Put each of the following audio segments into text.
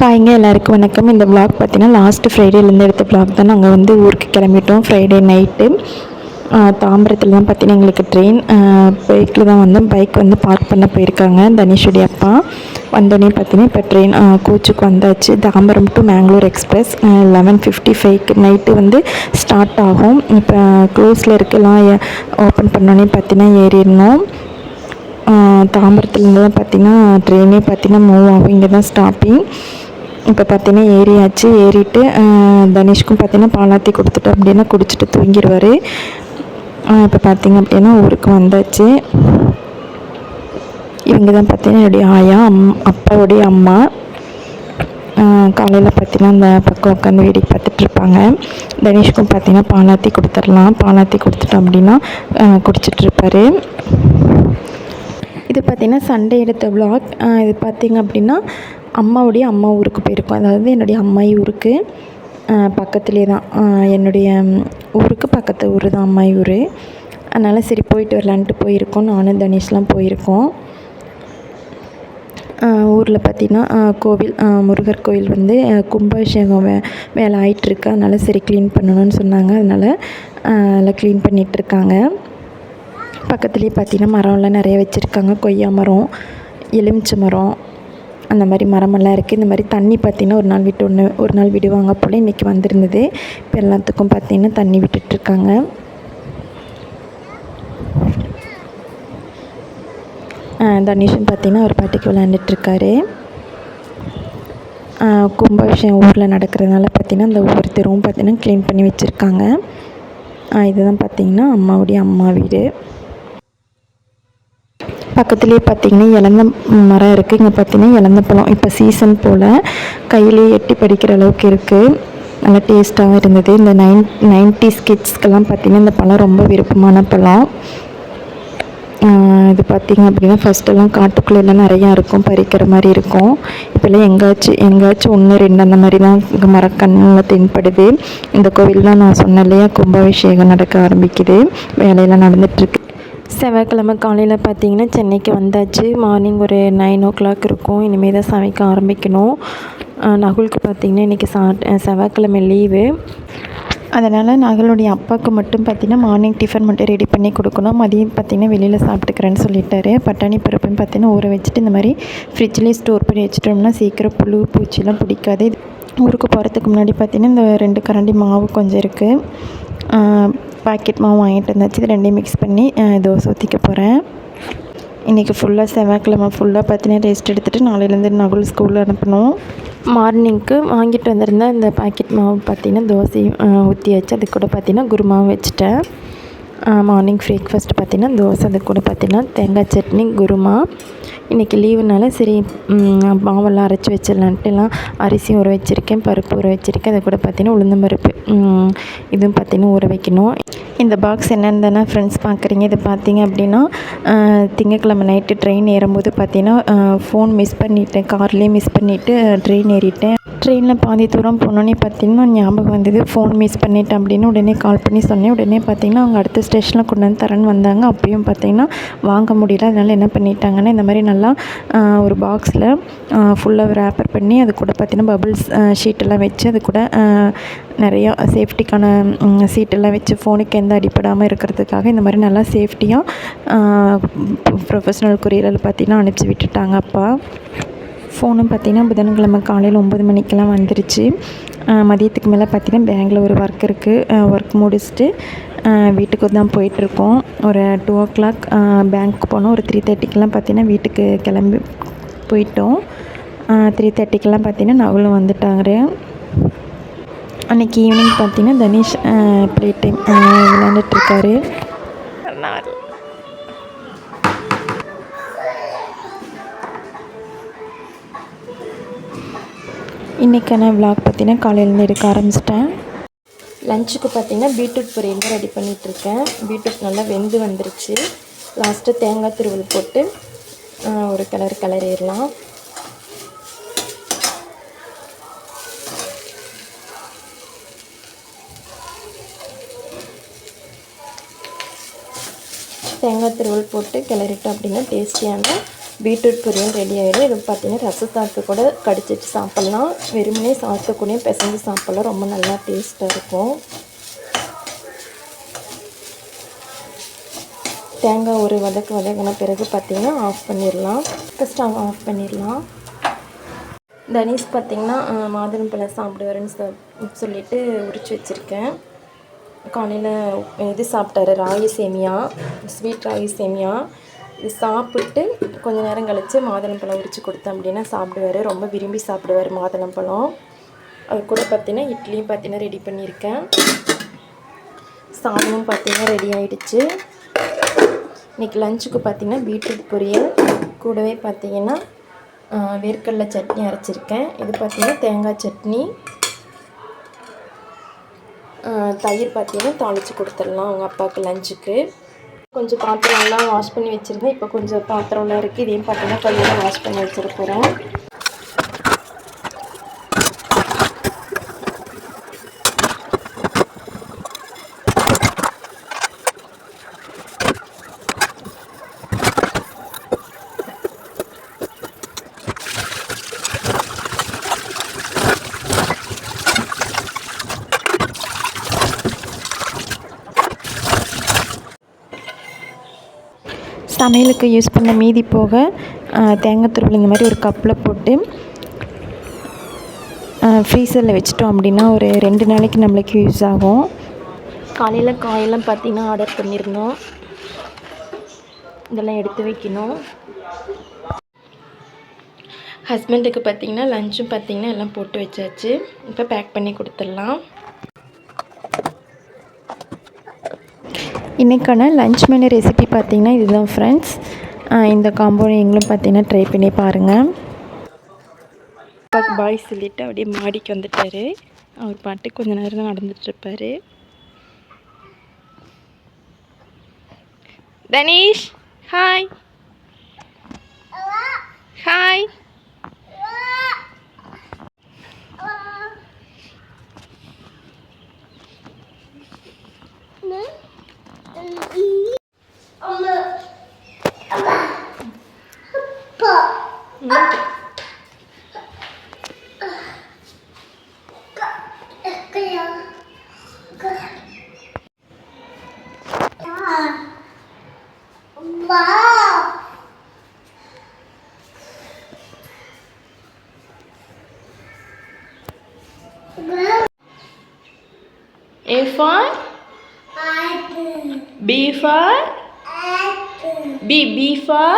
ஹாய்ங்க எல்லாருக்கும் வணக்கம். இந்த பிளாக் பார்த்தீங்கன்னா லாஸ்ட்டு ஃப்ரைடேலேருந்து எடுத்த பிளாக் தான். நாங்கள் வந்து ஊருக்கு கிளம்பிட்டோம். ஃப்ரைடே நைட்டு தாம்பரத்தில் தான் பார்த்தீங்கன்னா எங்களுக்கு ட்ரெயின் பைக்கில் தான் வந்தோம். பைக் வந்து பார்க் பண்ண போயிருக்காங்க. தனிஷுடைய அப்பா. வந்தோடனே பார்த்தீங்கன்னா இப்போ ட்ரெயின் கோச்சுக்கு வந்தாச்சு. Tambaram to Mangalore express eleven fifty ஃபைவ்க்கு நைட்டு வந்து ஸ்டார்ட் ஆகும். இப்போ க்ளோஸில் இருக்கலாம். ஓப்பன் பண்ணோடனே பார்த்தீங்கன்னா ஏறிடணும். தாம்பரத்துலேருந்து தான் பார்த்தீங்கன்னா ட்ரெயினே பார்த்தீங்கன்னா மூவ் ஆகும். இங்கே தான் ஸ்டாப்பிங் இப்போ பார்த்தீங்கன்னா ஏறியாச்சு. ஏறிட்டு ஆஹ், தனுஷ்க்கும் பார்த்தீங்கன்னா பாலாத்தி கொடுத்துட்டு அப்படின்னா குடிச்சிட்டு தூங்கிடுவார் இப்போ பார்த்தீங்க அப்படின்னா ஊருக்கு வந்தாச்சு. இவங்க தான் பார்த்தீங்கன்னா என்னுடைய ஆயா அம் அப்பாவுடைய அம்மா. காலையில் பார்த்தீங்கன்னா அந்த பக்கம் உட்காந்து வேடிக்கை பார்த்துட்ருப்பாங்க தனேஷ்க்கும் பார்த்தீங்கன்னா பாலாத்தி கொடுத்துடலாம். பாலாத்தி கொடுத்துட்டோம் அப்படின்னா குடிச்சிட்ருப்பாரு குடிச்சிட்டு இது பார்த்திங்கன்னா சண்டே எடுத்த vlog. இது பார்த்திங்க அப்படின்னா அம்மாவுடைய அம்மா ஊருக்கு போயிருக்கோம். அதாவது என்னுடைய அம்மாயி ஊருக்கு. பக்கத்துலேயே தான். என்னுடைய ஊருக்கு பக்கத்து ஊர் தான் அம்மாயி ஊர். அதனால் சரி போயிட்டு வரலான்ட்டு போயிருக்கோம். நானும் தனேஷ்லாம் போயிருக்கோம். ஊரில் பார்த்திங்கன்னா கோவில் முருகர் கோவில் வந்து கும்பாபிஷேகம் வே வேலை ஆயிட்டுருக்கு அதனால் சரி க்ளீன் பண்ணணும்னு சொன்னாங்க. அதனால் அதெல்லாம் க்ளீன் பண்ணிகிட்ருக்காங்க பக்கத்துலேயே பார்த்தீங்கன்னா மரம்லாம் நிறைய வச்சுருக்காங்க. கொய்யா மரம் எலுமிச்சை மரம் அந்த மாதிரி மரமெல்லாம் இருக்குது. இந்த மாதிரி தண்ணி பார்த்திங்கன்னா ஒரு நாள் விட்டு ஒன்று ஒரு நாள் விடுவாங்க போல் இன்றைக்கி வந்திருந்தது. இப்போ எல்லாத்துக்கும் பார்த்திங்கன்னா தண்ணி விட்டுட்ருக்காங்க தனுஷன் பார்த்திங்கன்னா ஒரு பாட்டுக்கு விளையாண்டுட்ருக்காரு கும்பாபிஷேகம் ஊரில் நடக்கிறதுனால பார்த்திங்கன்னா அந்த ஒவ்வொரு தெருவும் பார்த்திங்கன்னா க்ளீன் பண்ணி வச்சுருக்காங்க. இதுதான் பார்த்திங்கன்னா அம்மாவுடைய அம்மா வீடு. பக்கத்துலேயே பார்த்தீங்கன்னா இலந்த மரம் இருக்குது இங்கே பார்த்தீங்கன்னா இலந்த பழம். இப்போ சீசன் போல் கையிலேயே எட்டி படிக்கிற அளவுக்கு இருக்குது நல்லா டேஸ்ட்டாகவும் இருந்தது. இந்த நைன் நைன்டிஸ் கிட்ஸ்க்கெல்லாம் பார்த்தீங்கன்னா இந்த பழம் ரொம்ப விருப்பமான பழம். இது பார்த்திங்க அப்படின்னா ஃபஸ்ட்டெல்லாம் காட்டுக்குள்ளெல்லாம் நிறையா இருக்கும். பறிக்கிற மாதிரி இருக்கும். இப்போல்லாம் எங்கேயாச்சும் எங்கேயாச்சும் ஒன்று ரெண்டு அந்த மாதிரி தான் இங்கே மரக்கண்ணில் தென்படுது. இந்த கோவில் தான் நான் சொன்னேன் இல்லையா? கும்பாபிஷேகம் நடக்க ஆரம்பிக்குது. வேலையெல்லாம் நடந்துகிட்ருக்கு செவ்வாய்க்கிழமை காலையில் பார்த்தீங்கன்னா சென்னைக்கு வந்தாச்சு. மார்னிங் ஒரு நைன் ஓ கிளாக் இருக்கும். இனிமேல் தான் சமைக்க ஆரம்பிக்கணும். நகுலுக்கு பார்த்தீங்கன்னா இன்றைக்கி சா செவ்வாய்க்கிழமை லீவு அதனால் நகலுடைய அப்பாவுக்கு மட்டும் பார்த்திங்கன்னா மார்னிங் டிஃபன் மட்டும் ரெடி பண்ணி கொடுக்கணும். மதியம் பார்த்தீங்கன்னா வெளியில் சாப்பிட்டுக்கிறேன்னு சொல்லிட்டாரு. பட்டாணி பருப்புன்னு பார்த்தீங்கன்னா ஊற வச்சுட்டு இந்த மாதிரி ஃப்ரிட்ஜ்லேயே ஸ்டோர் பண்ணி வச்சுட்டோம்னா சீக்கிரம் புழு பூச்சிலாம் பிடிக்காது. ஊருக்கு போகிறதுக்கு முன்னாடி பார்த்தீங்கன்னா இந்த ரெண்டு கரண்டி மாவு கொஞ்சம் இருக்குது பாக்கெட் மாவு வாங்கிட்டு வந்தாச்சு இது ரெண்டையும் மிக்ஸ் பண்ணி தோசை ஊற்றிக்க போகிறேன் இன்றைக்கி ஃபுல்லாக செவ்வாய்க்கிழமை ஃபுல்லாக பார்த்தீங்கன்னா ரெஸ்ட் எடுத்துகிட்டு நாளையிலேருந்து நகுல் ஸ்கூலில் அனுப்பணும். மார்னிங்க்கு வாங்கிட்டு வந்திருந்த இந்த பாக்கெட் மாவு பார்த்தீங்கன்னா தோசை ஊற்றியாச்சு அது கூட பார்த்தீங்கன்னா குருமாவும் வச்சுட்டேன். மார்னிங் பிரேக்ஃபாஸ்ட் பார்த்திங்கன்னா தோசை அது கூட பார்த்தீங்கன்னா தேங்காய் சட்னி குருமா. இன்றைக்கி லீவுனால சரி மாவெல்லாம் அரைச்சி வச்சிடலான்ட்டு எல்லாம் அரிசி ஊற வச்சுருக்கேன் பருப்பு ஊற வச்சுருக்கேன். அது கூட பார்த்தீங்கன்னா உளுந்தம் பருப்பு இதுவும் பார்த்தீங்கன்னா ஊற வைக்கணும். இந்த பாக்ஸ் என்னென்னு தானே ஃப்ரெண்ட்ஸ் பார்க்குறீங்க இது பார்த்தீங்க அப்படின்னா திங்கக்கிழமை நைட்டு ட்ரெயின் ஏறும்போது பார்த்தீங்கன்னா ஃபோன் மிஸ் பண்ணிட்டேன். கார்லேயே மிஸ் பண்ணிவிட்டு ட்ரெயின் ஏறிட்டேன். ட்ரெயினில் பாதி தூரம் போனோன்னே பார்த்தீங்கன்னா ஞாபகம் வந்தது. ஃபோன் மிஸ் பண்ணிட்டேன் அப்படின்னு உடனே கால் பண்ணி சொன்னேன். உடனே பார்த்தீங்கன்னா அவங்க அடுத்த ஸ்டேஷனில் கொண்டு வந்து தரேன்னு வந்தாங்க. அப்பயும் பார்த்தீங்கன்னா வாங்க முடியல. அதனால் என்ன பண்ணிட்டாங்கன்னா இந்த மாதிரி நல்லா ஒரு பாக்ஸில் ஃபுல்லாக ரேப்பர் பண்ணி அது கூட பார்த்தீங்கன்னா பபிள்ஸ் ஷீட்டெல்லாம் வச்சு அது கூட நிறையா சேஃப்டிக்கான சீட்டெல்லாம் வச்சு ஃபோனுக்கு எந்த அடிப்படாமல் இருக்கிறதுக்காக இந்த மாதிரி நல்லா சேஃப்டியாக ப்ரொஃபஷ்னல் கொரியரில் பார்த்தீங்கன்னா அனுப்பிச்சி விட்டுட்டாங்க அப்பா. ஃபோனும் பார்த்தீங்கன்னா புதன்கிழமை காலையில் ஒம்பது மணிக்கெலாம் வந்துருச்சு. மதியத்துக்கு மேலே பார்த்தீங்கன்னா பேங்கில் ஒரு ஒர்க் இருக்குது ஒர்க் முடிச்சுட்டு வீட்டுக்கு தான் போயிட்டுருக்கோம். ஒரு டூ ஓ கிளாக் பேங்க்கு போனோம். ஒரு த்ரீ தேர்ட்டிக்கெலாம் பார்த்தீங்கன்னா வீட்டுக்கு கிளம்பி போயிட்டோம். த்ரீ தேர்ட்டிக்கெலாம் பார்த்தீங்கன்னா நவலும் வந்துட்டாங்க. அன்றைக்கி ஈவினிங் பார்த்தீங்கன்னா தனுஷ் ப்ளே டைம் விளாண்டுட்ருக்காரு இன்றைக்கான விளாக் பார்த்தீங்கன்னா காலையிலேருந்து எடுக்க ஆரம்பிச்சிட்டேன். லஞ்சுக்கு பார்த்தீங்கன்னா பீட்ரூட் பொரியல் தான் ரெடி பண்ணிகிட்ருக்கேன் பீட்ரூட் நல்லா வெந்து வந்துருச்சு. லாஸ்ட்டு தேங்காய் திருவல் போட்டு ஒரு கலர் கலரிடலாம் தேங்காய் திருவல் போட்டு கிளறிட்டோம் அப்படின்னா டேஸ்டியான பீட்ரூட் பொரியல் ரெடி ஆகிடும் இது பார்த்திங்கன்னா ரச சாத்து கூட கடிச்சிட்டு சாப்பிட்லாம். வெறுமனே சாதத்தை பிசைஞ்சு சாப்பிட்லாம். ரொம்ப நல்லா டேஸ்ட்டாக இருக்கும். தேங்காய் ஒரு வதக்கு வதக்கின பிறகு பார்த்திங்கன்னா ஆஃப் பண்ணிடலாம் இப்போ ஸ்டவ் ஆஃப் பண்ணிடலாம் தனிஷ் பார்த்திங்கன்னா மாதுளம்பழம் சாப்பிடுவாருன்னு சொ சொல்லிட்டு உரிச்சு வச்சுருக்கேன். காலையில் இது சாப்பிட்டாரு ராகி சேமியா ஸ்வீட் ராகி சேமியா. இது சாப்பிட்டு கொஞ்சம் நேரம் கழித்து மாதுளம்பழம் உரித்து கொடுத்தேன் அப்படின்னா சாப்பிடுவார். ரொம்ப விரும்பி சாப்பிடுவார் மாதுளம்பழம் அது கூட பார்த்தீங்கன்னா இட்லியும் பார்த்தீங்கன்னா ரெடி பண்ணியிருக்கேன். சாதமும் பார்த்திங்கன்னா ரெடி ஆகிடுச்சு இன்றைக்கி லஞ்சுக்கு பார்த்திங்கன்னா பீட்ரூட் பொரியல் கூடவே பார்த்திங்கன்னா வேர்க்கடலை சட்னி அரைச்சிருக்கேன். இது பார்த்திங்கன்னா தேங்காய் சட்னி. தயிர் பார்த்திங்கன்னா தாளித்து கொடுத்துடலாம் அவங்க அப்பாவுக்கு லஞ்சுக்கு கொஞ்சம் பாத்திரம்லாம் வாஷ் பண்ணி வச்சுருந்தேன். இப்போ கொஞ்சம் பாத்திரம்லாம் இருக்குது இதையும் பார்த்தீங்கன்னா கொஞ்சம் வாஷ் பண்ணி வச்சுருக்கிறேன் சமையலுக்கு யூஸ் பண்ண மீதி போக தேங்காய் துருவல் இந்த மாதிரி ஒரு கப்பில் போட்டு ஃப்ரீசரில் வச்சிட்டோம் அப்படின்னா ஒரு ரெண்டு நாளைக்கு நம்மளுக்கு யூஸ் ஆகும். காலையில் காயெல்லாம் பார்த்திங்கன்னா ஆர்டர் பண்ணியிருந்தோம். இதெல்லாம் எடுத்து வைக்கணும். ஹஸ்பண்டுக்கு பார்த்திங்கன்னா லஞ்சும் பார்த்திங்கன்னா எல்லாம் போட்டு வச்சாச்சு. இப்போ பேக் பண்ணி கொடுத்துடலாம். இன்றைக்கான லஞ்ச் மெனு ரெசிபி பார்த்திங்கன்னா இதுதான் ஃப்ரெண்ட்ஸ் இந்த காம்போ நீங்களும் பார்த்தீங்கன்னா ட்ரை பண்ணி பாருங்கள் பாய் சொல்லிவிட்டு அப்படியே மாடிக்கு வந்துட்டார். அவர் பாட்டு கொஞ்ச நேரம் தான் நடந்துட்டுருப்பார். Tanish hi hi A for B for B B for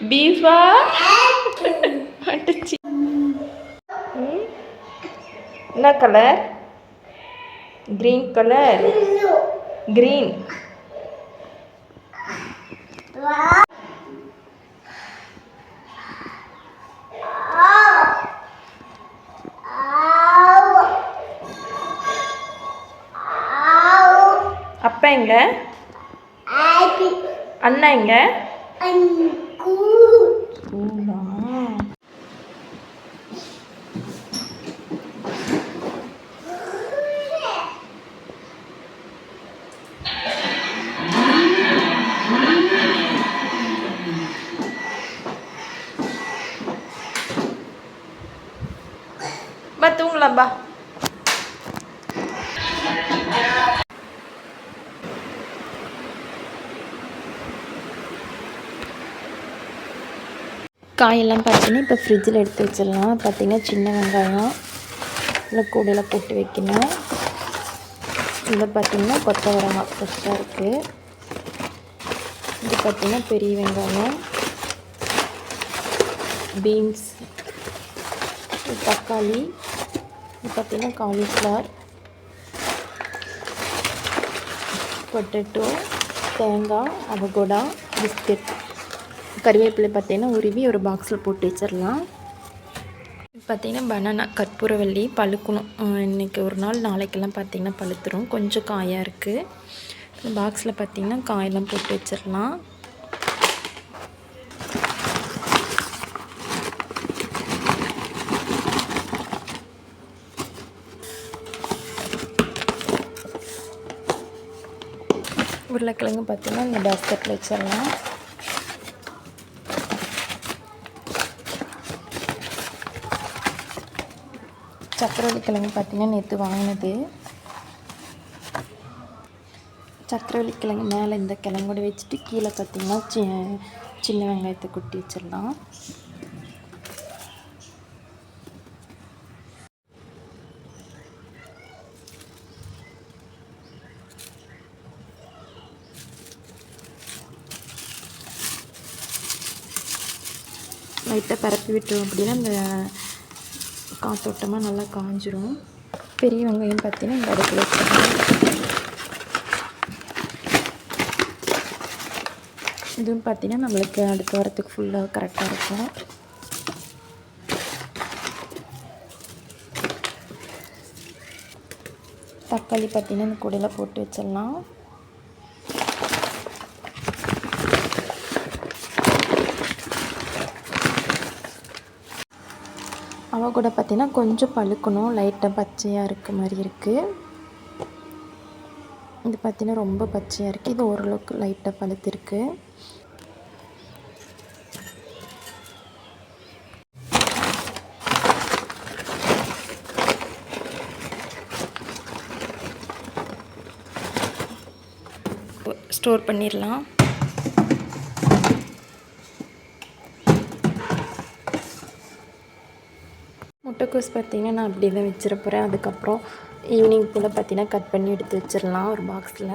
B for அடிச்சு. ம். என்ன கலர் கிரீன் கலர் கிரீன் அப்பா எங்க? அண்ணா எங்க? பா தூங்கலாம் பா காயெல்லாம் பார்த்தீங்கன்னா இப்போ ஃப்ரிட்ஜில் எடுத்து வச்சிடலாம். பார்த்தீங்கன்னா சின்ன வெங்காயம் இல்லை கூடையில் போட்டு வைக்கணும். இதில் பார்த்தீங்கன்னா கொத்தவரங்காய் ஃப்ரெஷ்ஷாக இருக்குது இது பார்த்தீங்கன்னா பெரிய வெங்காயம் பீன்ஸ் தக்காளி. இது பார்த்திங்கன்னா காலிஃப்ளவர் பொட்டேட்டோ தேங்காய் அவகோடா பிஸ்கெட் கறிவேப்பிலை பார்த்தீங்கன்னா உருவி ஒரு பாக்ஸில் போட்டு வச்சிடலாம். பார்த்திங்கன்னா பனானா கற்பூரவள்ளி பழுக்கணும். இன்றைக்கி இன்னைக்கு ஒரு நாள் நாளைக்கெல்லாம் பார்த்திங்கன்னா பழுத்துரும். கொஞ்சம் காயாக இருக்குது பாக்ஸில் பார்த்தீங்கன்னா காயெல்லாம் போட்டு வச்சிடலாம். உருளைக்கிழங்கு பார்த்திங்கன்னா இந்த பேஸ்கெட்டில் வச்சிடலாம். சக்கரவள்ளி கிழங்கு பார்த்திங்கன்னா நேற்று வாங்கினது. சக்கரவள்ளி கிழங்கு மேலே இந்த கிழங்கோட வச்சுட்டு கீழே பார்த்திங்கன்னா சி சின்ன வெங்காயத்தை கொட்டி வச்சிடலாம். லைட்டாக பரப்பி விட்டுரும் அப்படின்னா இந்த காத்தோட்டமாக நல்லா காஞ்சிரும். பெரிய வெங்காயம் பார்த்தீங்கன்னா இந்த அடுப்பில் வச்சுருக்கோம் இதுவும் பார்த்தீங்கன்னா நம்மளுக்கு அடுத்த வாரத்துக்கு ஃபுல்லாக கரெக்டாக இருக்கும். தக்காளி பார்த்தீங்கன்னா இந்த கூடையில் போட்டு வச்சிடலாம். கூட பார்த்தீங்கன்னா கொஞ்சம் பழுக்கணும். லைட்டாக பச்சையாக இருக்க மாதிரி இருக்குது இது பார்த்தீங்கன்னா ரொம்ப பச்சையாக இருக்குது இது ஓரளவுக்கு லைட்டாக பழுத்திருக்கு. ஸ்டோர் பண்ணிடலாம் முட்டைக்கோஸ் பார்த்தீங்கன்னா நான் அப்படி தான் வச்சிட போகிறேன் அதுக்கப்புறம் ஈவினிங் போல் பார்த்திங்கன்னா கட் பண்ணி எடுத்து வச்சிடலாம் ஒரு பாக்ஸில்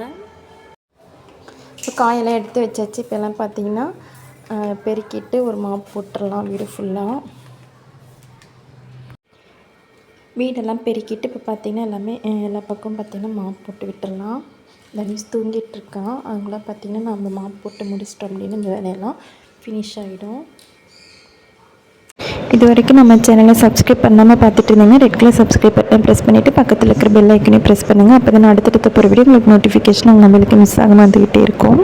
இப்போ காயெல்லாம் எடுத்து வச்சாச்சு. இப்போ எல்லாம் பார்த்தீங்கன்னா பெருக்கிட்டு ஒரு மாப் போட்டுடலாம் வீடு ஃபுல்லாக வீடெல்லாம் பெருக்கிட்டு இப்போ பார்த்தீங்கன்னா எல்லாமே எல்லா பக்கமும் பார்த்தீங்கன்னா மாப் போட்டு விட்டுடலாம் தனிஷ் தூங்கிட்டு இருக்கான் அவங்களாம் பார்த்திங்கன்னா நம்ம மாப் போட்டு முடிச்சிட்டோம் அப்படின்னு இந்த வேலையெல்லாம் ஃபினிஷ் ஆகிடும் இது வரைக்கும் நம்ம சேனலை சப்ஸ்கிரைப் பண்ணாமல் பார்த்துட்டு இருந்தீங்க red colour subscribe button press பண்ணிவிட்டு பக்கத்தில் இருக்கிற பெல் ஐக்கனையும் ப்ரெஸ் பண்ணுங்கள் அப்போ தான் அடுத்தடுத்த போகிற வீடியோ உங்களுக்கு நோட்டிஃபிகேஷன் உங்கள் மொபைலுக்கு மிஸ் ஆகாமல் வந்துக்கிட்டே இருக்கும்.